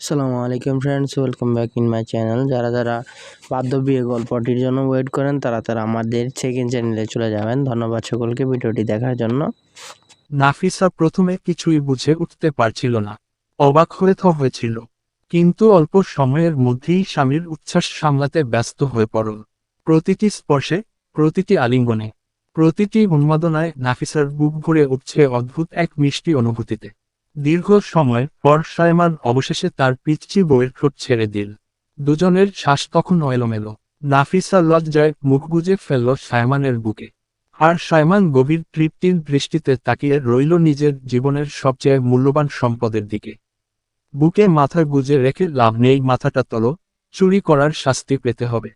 আসসালামু আলাইকুম friends welcome back in my channel যারা যারা বাধ্য বিয়ে গল্পটির জন্য ওয়েট করেন, তারা তারা আমাদের সেকেন্ড চ্যানেলে চলে যাবেন। ধন্যবাদ সকলকে ভিডিওটি দেখার জন্য। নাফিসা প্রথমে কিছুই বুঝে উঠতে পারছিল না। অবাক হয়ে থ হয়েছিল। কিন্তু অল্প সময়ের মধ্যেই স্বামীর উচ্ছ্বাস সামলাতে ব্যস্ত হয়ে পড়ল। প্রতিটি স্পর্শে, প্রতিটি আলিঙ্গনে, প্রতিটি উন্মাদনায় নাফিসার বুক ভরে উঠছে অদ্ভুত এক মিষ্টি অনুভূতিতে। দীর্ঘ সময় পর সায়মান অবশেষে তার পিচ্ছি বউয়ের ঠোঁট ছেড়ে দিল। দুজনের শ্বাস তখন এলোমেলো। নাফিসা লজ্জায় মুখ গুজে ফেলল সায়মানের বুকে। আর সায়মান গভীর তৃপ্তির দৃষ্টিতে তাকিয়ে রইল নিজের জীবনের সবচেয়ে মূল্যবান সম্পদের দিকে। বুকে মাথা গুজে রেখে লাভ নেই, মাথাটা তল, চুরি করার শাস্তি পেতে হবে।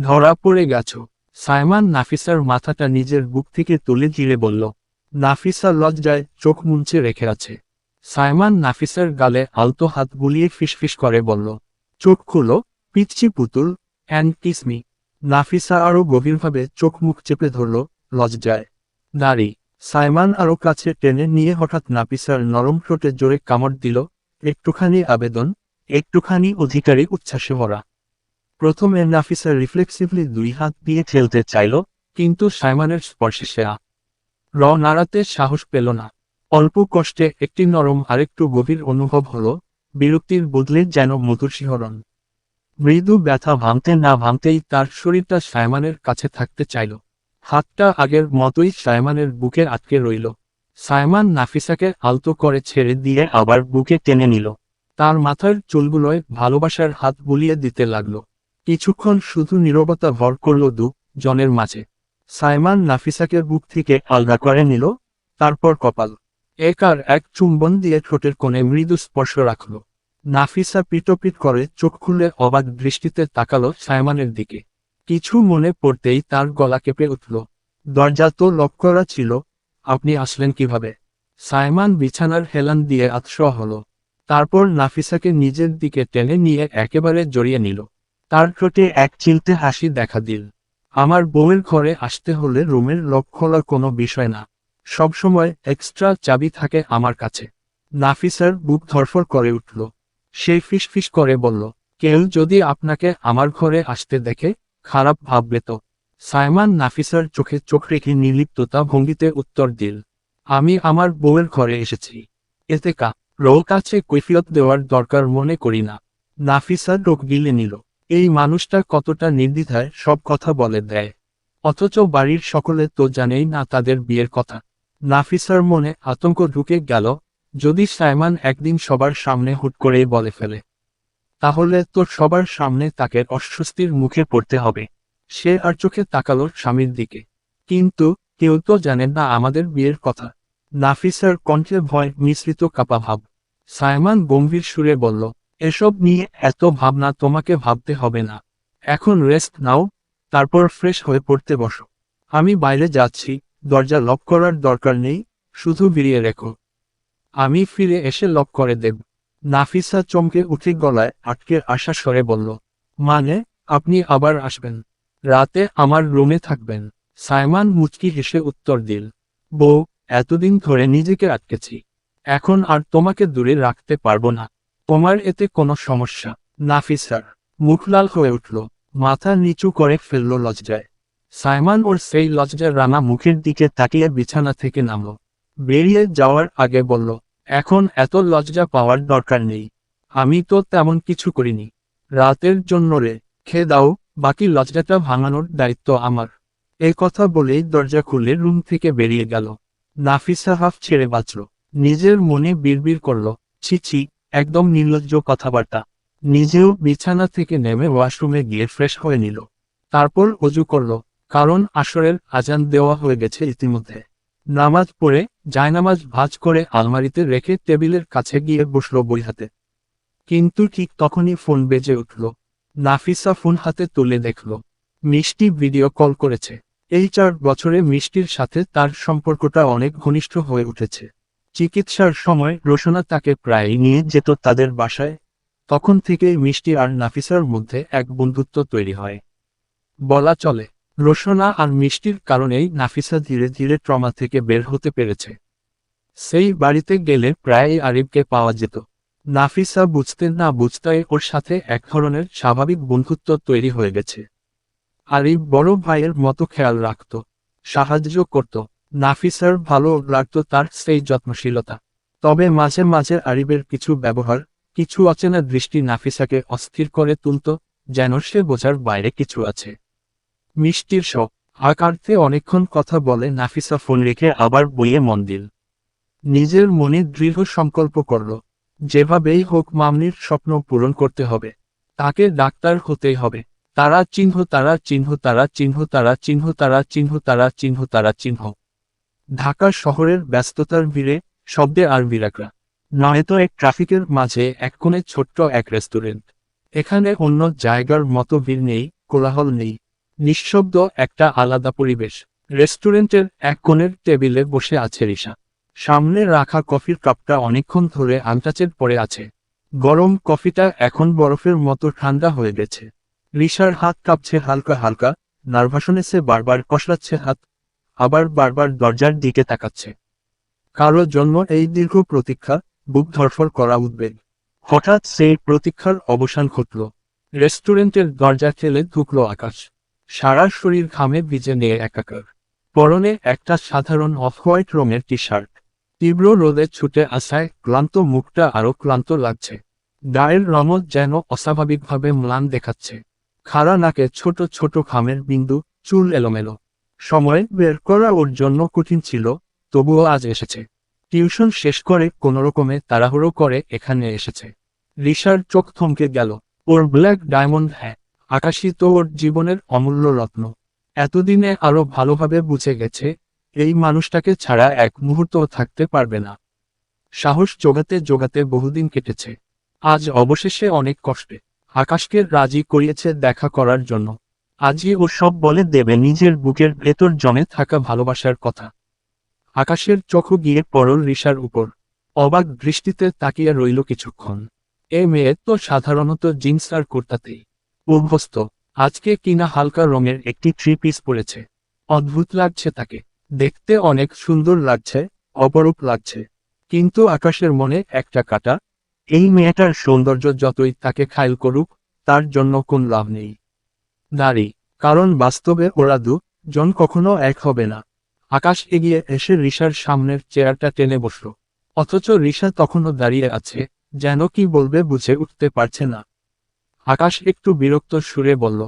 ধরা পড়ে গেছ। সায়মান নাফিসার মাথাটা নিজের বুক থেকে তুলে ধীরে বলল, নাফিসা লজ্জায় চোখ মুঞ্চে রেখে আছে। সাইমান নাফিসার গালে আলতো হাত বুলিয়ে ফিসফিস করে বলল, চোখ খুলো পিচ্ছি পুতুল অ্যান্ড কিসমি নাফিসা আরও গভীরভাবে চোখ মুখ চেপে ধরল, লজ্জায়। নারী সাইমান আরও কাছে টেনে নিয়ে হঠাৎ নাফিসার নরম ঠোঁটে জোরে কামড় দিল, একটুখানি আবেদন, একটুখানি অধিকারী উচ্ছ্বাসে ভরা। প্রথমে নাফিসা রিফ্লেক্সিভলি দুই হাত দিয়ে ঠেলতে চাইল, কিন্তু সাইমানের স্পর্শে সে র নাড়াতে সাহস পেল না। অল্প কষ্টে একটি নরম আরেকটু গভীর অনুভব হল, বিরক্তির বদলে যেন মধুর শিহরণ। মৃদু ব্যথা ভাঙতে না ভাঙতেই তার শরীরটা সায়মানের কাছে থাকতে চাইল। হাতটা আগের মতোই সায়মানের বুকে আটকে রইল। সাইমান নাফিসাকে আলতো করে ছেড়ে দিয়ে আবার বুকে টেনে নিল। তার মাথার চুলগুলোয় ভালোবাসার হাত বুলিয়ে দিতে লাগল। কিছুক্ষণ শুধু নীরবতা ভর করল দু জনের মাঝে। সাইমান নাফিসাকে বুক থেকে আলগা করে নিল, তারপর কপাল। এক আর এক চুম্বন দিয়ে ঠোঁটের কোণে মৃদু স্পর্শ রাখল। নাফিসা পিটপিট করে চোখ খুলে অবাক দৃষ্টিতে তাকালো সায়মানের দিকে। কিছু মনে পড়তেই তার গলা কেঁপে উঠল। দরজা তো লক করা ছিল, আপনি আসলেন কীভাবে? সাইমান বিছানার হেলান দিয়ে আতশোয়া হলো। তারপর নাফিসাকে নিজের দিকে টেনে নিয়ে একেবারে জড়িয়ে নিল। তার ঠোঁটে এক চিলতে হাসি দেখা দিল। আমার বউয়ের ঘরে আসতে হলে রুমের লক খোলা কোনো বিষয় না। সবসময় এক্সট্রা চাবি থাকে আমার কাছে। নাফিসার বুক ধরফর করে উঠল। সে ফিসফিস করে বলল, কেউ যদি আপনাকে আমার ঘরে আসতে দেখে, খারাপ ভাববে তো? সাইমান নাফিসার চোখে চোখ রেখে নির্লিপ্ততা ভঙ্গিতে উত্তর দিল, আমি আমার বউয়ের ঘরে এসেছি। এতে কা? রোগ কাছে কৈফিয়ত দেওয়ার দরকার মনে করি না। নাফিসার রোগ গিলে নিল। এই মানুষটা কতটা নির্দ্বিধায় সব কথা বলে দেয়। অথচ বাড়ির সকলে তো জানেই না তাদের বিয়ের কথা। নাফিসার মনে আতঙ্ক ঢুকে গেল, যদি সাইমান একদিন সবার সামনে হুট করেই বলে ফেলে, তাহলে তো সবার সামনে তাকে অস্বস্তির মুখে পড়তে হবে। সে আর চোখে তাকালো স্বামীর দিকে। কিন্তু কেউ তো জানেন না আমাদের বিয়ের কথা। নাফিসার কণ্ঠে ভয় মিশ্রিত কাপা ভাব। সাইমান গম্ভীর সুরে বলল, এসব নিয়ে এত ভাবনা তোমাকে ভাবতে হবে না। এখন রেস্ট নাও, তারপর ফ্রেশ হয়ে পড়তে বসো। আমি বাইরে যাচ্ছি দরজা লক করার দরকার নেই, শুধু বেরিয়ে রেখো। আমি ফিরে এসে লক করে দেব। নাফিসা চমকে উঠে গলায় আটকে আসা সরে বলল মানে আপনি আবার আসবেন। রাতে আমার রুমে থাকবেন। সাইমান মুচকি হেসে উত্তর দিল, বউ, এতদিন ধরে নিজেকে আটকেছি। এখন আর তোমাকে দূরে রাখতে পারব না। তোমার এতে কোনো সমস্যা? নাফিসার মুখ লাল হয়ে উঠল, মাথা নিচু করে ফেলল লজ্জায়। সাইমান ওর সেই লজ্জার রানা মুখের দিকে তাকিয়ে বিছানা থেকে নামল। বেরিয়ে যাওয়ার আগে বলল, এখন এত লজ্জা পাওয়ার দরকার নেই। আমি তো তেমন কিছু করিনি। রাতের জন্য রে, খেয়ে দাও, বাকি লজ্জাটা ভাঙানোর দায়িত্ব আমার। এ কথা বলেই দরজা খুলে রুম থেকে বেরিয়ে গেল। নাফিসা হাফ ছেড়ে বাঁচল। নিজের মনে বিড়বিড় করল, ছি ছি, একদম নির্লজ্জ কথাবার্তা। নিজেও বিছানা থেকে নেমে ওয়াশরুমে গিয়ে ফ্রেশ হয়ে নিল। তারপর অজু করল কারণ আসরের আজান দেওয়া হয়ে গেছে ইতিমধ্যে। নামাজ পড়ে, জায়নামাজ ভাজ করে আলমারিতে রেখে টেবিলের কাছে গিয়ে বসল বই হাতে। কিন্তু ঠিক তখনই ফোন বেজে উঠল। নাফিসা ফোন হাতে তুলে দেখল, মিষ্টি ভিডিও কল করেছে। এই চার বছরে মিষ্টির সাথে তার সম্পর্কটা অনেক ঘনিষ্ঠ হয়ে উঠেছে। চিকিৎসার সময় রোশনা তাকে প্রায়ই নিয়ে যেত তাদের বাসায়। তখন থেকেই মিষ্টি আর নাফিসার মধ্যে এক বন্ধুত্ব তৈরি হয়। বলা চলে রোশনা আর মিষ্টির কারণেই নাফিসা ধীরে ধীরে ট্রমা থেকে বের হতে পেরেছে। সেই বাড়িতে গেলে প্রায়ই আরিফকে পাওয়া যেত। নাফিসা বুঝতে না বুঝতে ওর সাথে এক ধরনের স্বাভাবিক বন্ধুত্ব তৈরি হয়ে গেছে। আরিফ বড় ভাইয়ের মতো খেয়াল রাখত, সাহায্য করত, নাফিসার ভালো লাগতো তার সেই যত্নশীলতা। তবে মাঝে মাঝে আরিবের কিছু ব্যবহার, কিছু অচেনা দৃষ্টি নাফিসাকে অস্থির করে তুলত, যেন সে বোঝার বাইরে কিছু আছে। মিষ্টির শখ। আকার্থে অনেকক্ষণ কথা বলে নাফিসা ফোন রেখে আবার বইয়ে মন দিল। নিজের মনে দৃঢ় সংকল্প করল, যেভাবেই হোক মামনির স্বপ্ন পূরণ করতে হবে। তাকে ডাক্তার হতেই হবে। তারা চিহ্ন তারা চিহ্ন তারা চিহ্ন তারা চিহ্ন তারা চিহ্ন তারা চিহ্ন তারা চিহ্ন। ঢাকা শহরের ব্যস্ততার ভিড়ে শব্দে আর বিরাকরা নয়তো এক ট্রাফিকের মাঝে এক কোণে ছোট্ট এক রেস্টুরেন্ট। এখানে অন্য জায়গার মতো ভিড় নেই, কোলাহল নেই। নিঃশব্দ একটা আলাদা পরিবেশ। রেস্টুরেন্টের এক কোণের টেবিলে বসে আছে রিসা সামনে রাখা কফির কাপটা অনেকক্ষণ ধরে আনটাচের পরে আছে। গরম কফিটা এখন বরফের মতো ঠান্ডা হয়ে গেছে। রিসার হাত কাঁপছে হালকা হালকা নার্ভাসনেসে বারবার কষলাচ্ছে হাত, আবার বারবার দরজার দিকে তাকাচ্ছে। কারও জন্য এই দীর্ঘ প্রতীক্ষা, বুক ধরফর করা উদ্বেগ। হঠাৎ সেই প্রতীক্ষার অবসান ঘটল। রেস্টুরেন্টের দরজা ঠেলে ঢুকলো আকাশ। সারা শরীর ঘামে ভিজে নিয়ে একাকার। পরনে একটা সাধারণ অফ হোয়াইট রঙের টি শার্ট তীব্র রোদে ছুটে আসায় ক্লান্ত মুখটা আরও ক্লান্ত লাগছে। গায়ের রঙও যেন অস্বাভাবিকভাবে ম্লান দেখাচ্ছে। খাড়া নাকে ছোট ছোট খামের বিন্দু, চুল এলোমেলো। সময় বের করা ওর জন্য কঠিন ছিল, তবুও আজ এসেছে। টিউশন শেষ করে কোনো রকমে তাড়াহুড়ো করে এখানে এসেছে। রিসার চোখ থমকে গেল। ওর ব্ল্যাক ডায়মন্ড হ্যাঁ আকাশই তো ওর জীবনের অমূল্য রত্ন। এতদিনে আরও ভালোভাবে বুঝে গেছে, এই মানুষটাকে ছাড়া এক মুহূর্তও থাকতে পারবে না। সাহস জোগাতে জোগাতে বহুদিন কেটেছে। আজ অবশেষে অনেক কষ্টে আকাশকে রাজি করিয়েছে দেখা করার জন্য। আজই ও সব বলে দেবে নিজের বুকের ভেতর জমে থাকা ভালোবাসার কথা। আকাশের চোখও গিয়ে পরল রিসার উপর। অবাক দৃষ্টিতে তাকিয়ে রইল কিছুক্ষণ। এ মেয়ে তো সাধারণত জিন্স আর কুর্তাতেই। অভ্যস্ত। আজকে কিনা হালকা রঙের একটি থ্রি পিস পরেছে। অদ্ভুত লাগছে তাকে। দেখতে অনেক সুন্দর লাগছে, অপরূপ লাগছে। কিন্তু আকাশের মনে একটা কাটা, এই মেয়েটার সৌন্দর্য যতই তাকে খাইল করুক, তার জন্য কোন লাভ নেই। নারী, কারণ বাস্তবে ওরা দু জন কখনো এক হবে না। আকাশ এগিয়ে এসে রিসার সামনের চেয়ারটা টেনে বসল। অথচ রিসা তখনও দাঁড়িয়ে আছে, যেন কি বলবে বুঝে উঠতে পারছে না। আকাশ একটু বিরক্ত সুরে বলল,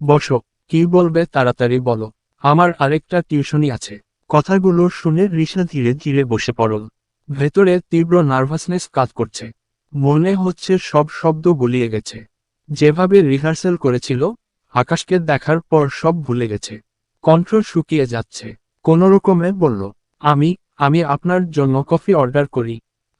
বসো, কি বলবে তাড়াতাড়ি বলো। আমার আরেকটা টিউশনি আছে। কথাগুলো শুনে রিসা ধীরে ধীরে বসে পড়ল। ভেতরে তীব্র নার্ভাসনেস কাজ করছে। মনে হচ্ছে সব শব্দ গুলিয়ে গেছে। যেভাবে রিহার্সেল করেছিল, আকাশকে দেখার পর সব ভুলে গেছে। কণ্ঠ শুকিয়ে যাচ্ছে। কোনো রকমে বলল, আমি আমি আপনার জন্য কফি অর্ডার করি।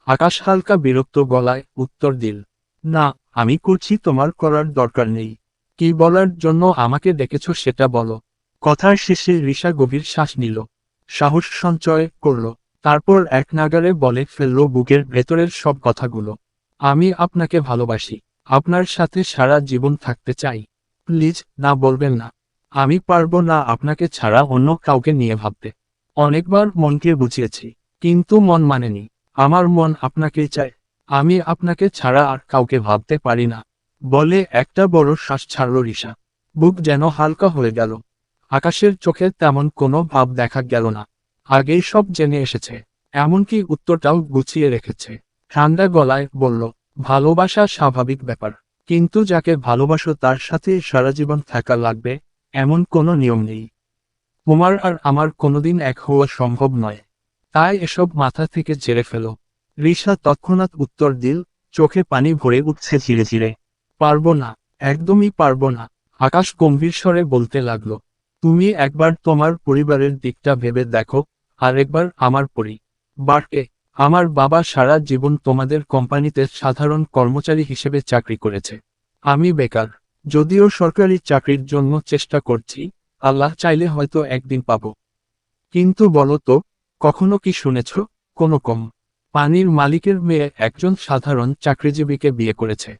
আকাশ হালকা বিরক্ত গলায় উত্তর দিল, না আমি করছি তোমার করার দরকার নেই। কি বলার জন্য আমাকে ডেকেছ সেটা বলো। কথার শেষে রিসা গভীর শ্বাস নিল। সাহস সঞ্চয় করল। তারপর এক নাগারে বলে ফেলল বুকের ভেতরের সব কথাগুলো। আমি আপনাকে ভালোবাসি। আপনার সাথে সারা জীবন থাকতে চাই। প্লিজ না বলবেন না। আমি পারব না আপনাকে ছাড়া অন্য কাউকে নিয়ে ভাবতে। অনেকবার মনকে বুঝিয়েছি, কিন্তু মন মানেনি। আমার মন আপনাকেই চায়। আমি আপনাকে ছাড়া আর কাউকে ভাবতে পারি না। বলে একটা বড় শ্বাস ছাড়ল রিসা বুক যেন হালকা হয়ে গেল। আকাশের চোখে তেমন কোনো ভাব দেখা গেল না। আগেই সব জেনে এসেছে। এমনকি উত্তরটাও গুছিয়ে রেখেছে। ঠান্ডা গলায় বলল, ভালোবাসা স্বাভাবিক ব্যাপার। কিন্তু যাকে ভালোবাসো তার সাথে সারা জীবন থাকা লাগবে, এমন কোনো নিয়ম নেই। তোমার আর আমার কোনোদিন এক হওয়া সম্ভব নয়। তাই এসব মাথা থেকে ঝেড়ে ফেলো। রিসা তৎক্ষণাৎ উত্তর দিল, চোখে পানি ভরে উঠছে ধীরে ধীরে। পারব না, একদমই পারব না। আকাশ গম্ভীর স্বরে বলতে লাগল, তুমি একবার তোমার পরিবারের দিকটা ভেবে দেখো, আর একবার আমার পরি। বার্কে আমার বাবা সারা জীবন তোমাদের কোম্পানিতে সাধারণ কর্মচারী হিসেবে চাকরি করেছে। আমি বেকার, যদিও সরকারি চাকরির জন্য চেষ্টা করছি, আল্লাহ চাইলে হয়তো একদিন পাব। কিন্তু বলো তো, কখনো কি শুনেছ, কোনো কম পানির মালিকের মেয়ে একজন সাধারণ চাকরিজীবীকে বিয়ে করেছে।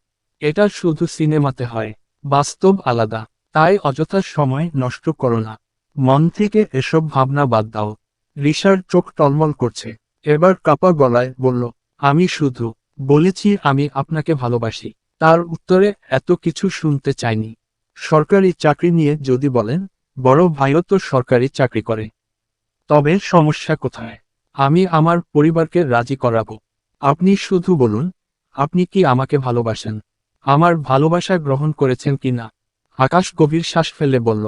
এটা শুধু সিনেমাতে হয়, বাস্তব আলাদা, তাই অযথা সময় নষ্ট করো না। মন থেকে এসব ভাবনা বাদ দাও। রিসার চোখ টলমল করছে। এবার কাপা গলায় বলল, আমি শুধু বলেছি আমি আপনাকে ভালোবাসি। তার উত্তরে এত কিছু শুনতে চাইনি। সরকারি চাকরি নিয়ে যদি বলেন, বড় ভাইও তো সরকারি চাকরি করে। তবে সমস্যা কোথায়? আমি আমার পরিবারকে রাজি করাবো। আপনি শুধু বলুন, আপনি কি আমাকে ভালোবাসেন? আমার ভালোবাসা গ্রহণ করেছেন কি না? আকাশ গভীর শ্বাস ফেলে বলল,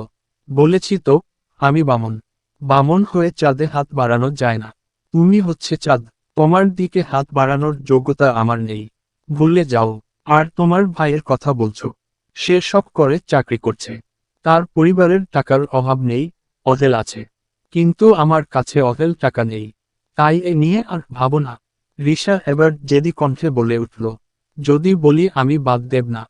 বলেছি তো, আমি বামন। বামন হয়ে চাঁদে হাত বাড়ানো যায় না। তুমি হচ্ছে চাঁদ, তোমার দিকে হাত বাড়ানোর যোগ্যতা আমার নেই। ভুলে যাও, আর তোমার ভাইয়ের কথা বলছো। সে সব করে চাকরি করছে। তার পরিবারের টাকার অভাব নেই অদেল আছে। কিন্তু আমার কাছে অদেল টাকা নেই। তাই এ নিয়ে আর ভাবো না। রিসা এবার জেদি কণ্ঠে বলে উঠল, যদি বলি আমি বাদ দেব না।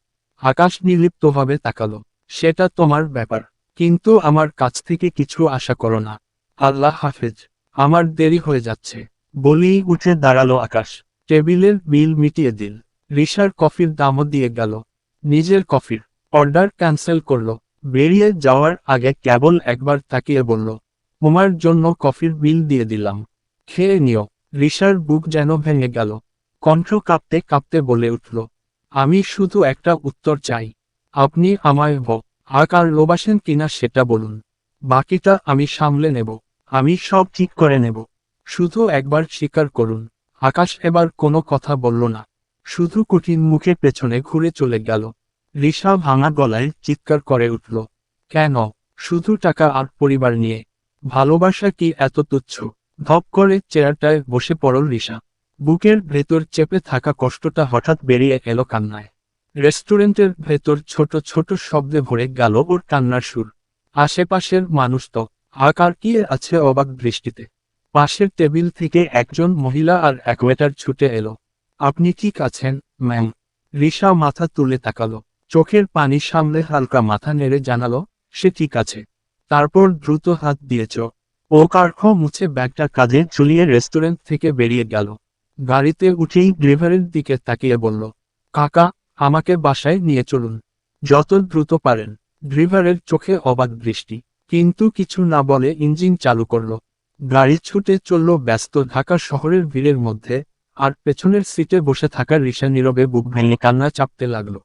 আকাশ নির্লিপ্তভাবে তাকালো, সেটা তোমার ব্যাপার। কিন্তু আমার কাছ থেকে কিছু আশা করো না। আল্লাহ হাফেজ, আমার দেরি হয়ে যাচ্ছে। বলেই উঠে দাঁড়াল আকাশ। টেবিলের বিল মিটিয়ে দিল। রিসার কফির দামও দিয়ে গেল। নিজের কফির অর্ডার ক্যান্সেল করল। বেরিয়ে যাওয়ার আগে কেবল একবার তাকিয়ে বলল, তোমার জন্য কফির বিল দিয়ে দিলাম। খেয়ে নিও। রিসার বুক যেন ভেঙে গেল। কণ্ঠ কাঁপতে কাঁপতে বলে উঠল, আমি শুধু একটা উত্তর চাই। আপনি আমায় ভ আকার লোবাসেন কিনা সেটা বলুন। বাকিটা আমি সামলে নেব, আমি সব ঠিক করে নেব। শুধু একবার স্বীকার করুন, আকাশ এবার কোনো কথা বলল না। শুধু কঠিন মুখে পেছনে ঘুরে চলে গেল। রিসা ভাঙা গলায় চিৎকার করে উঠল, কেন? শুধু টাকা আর পরিবার নিয়ে। ভালোবাসা কি এত তুচ্ছ? ধপ করে চেয়ারটায় বসে পড়ল রিসা বুকের ভেতর চেপে থাকা কষ্টটা হঠাৎ বেরিয়ে এলো কান্নায়। রেস্টুরেন্টের ভেতর ছোট ছোট শব্দে ভরে গেল ওর কান্নার সুর। আশেপাশের মানুষ তো, আকার কি আছে অবাক দৃষ্টিতে। পাশের টেবিল থেকে একজন মহিলা আর এক ওয়েটার ছুটে এলো। আপনি ঠিক আছেন, ম্যাম? রিসা মাথা তুলে তাকালো। চোখের পানি সামলে হালকা মাথা নেড়ে জানালো, সে ঠিক আছে। তারপর দ্রুত হাত দিয়েছ। ও কার্খ মুছে ব্যাগটা কাঁধে ঝুলিয়ে রেস্টুরেন্ট থেকে বেরিয়ে গেল। গাড়িতে উঠেই ড্রাইভারের দিকে তাকিয়ে বলল, কাকা, আমাকে বাসায় নিয়ে চলুন। যত দ্রুত পারেন। ড্রাইভারের চোখে অবাক দৃষ্টি, কিন্তু কিছু না বলে ইঞ্জিন চালু করল। গাড়ি ছুটে চলল ব্যস্ত ঢাকা শহরের ভিড়ের মধ্যে, আর পেছনের সিটে বসে থাকা রিসা নীরবে বুক ভেঙে কান্না চাপতে লাগল।